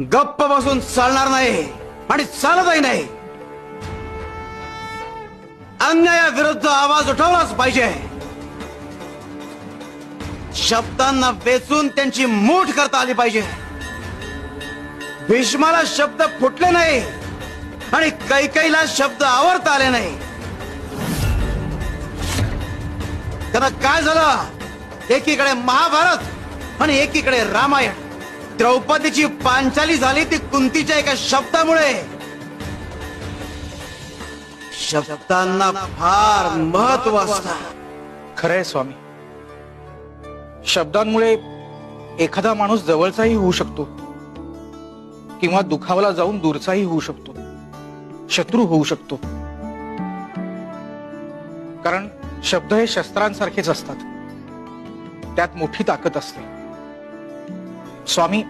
गप्प बसून चालणार नाही आणि चालतही नाही. अन्यायाविरुद्ध आवाज उठवलाच पाहिजे. शब्दांना वेचून त्यांची मूठ करता आली पाहिजे. भीष्माला शब्द फुटले नाही आणि कैकईला शब्द आवडता आले नाही. त्यांना काय झालं? एकीकडे महाभारत आणि एकीकडे रामायण. द्रौपदीची पांचाली झाली ती कुंतीच्या एका शब्दामुळे. शब्दांना फार महत्त्व असत. खरंय स्वामी. शब्दांमुळे एखादा माणूस जवळचाही होऊ शकतो. किंवा दुखावला जाऊन दूरचाही होऊ शकतो. शत्रू होऊ शकतो. कारण शब्द हे शस्त्रांसारखेच असतात. त्यात मोठी ताकद असते. स्वामी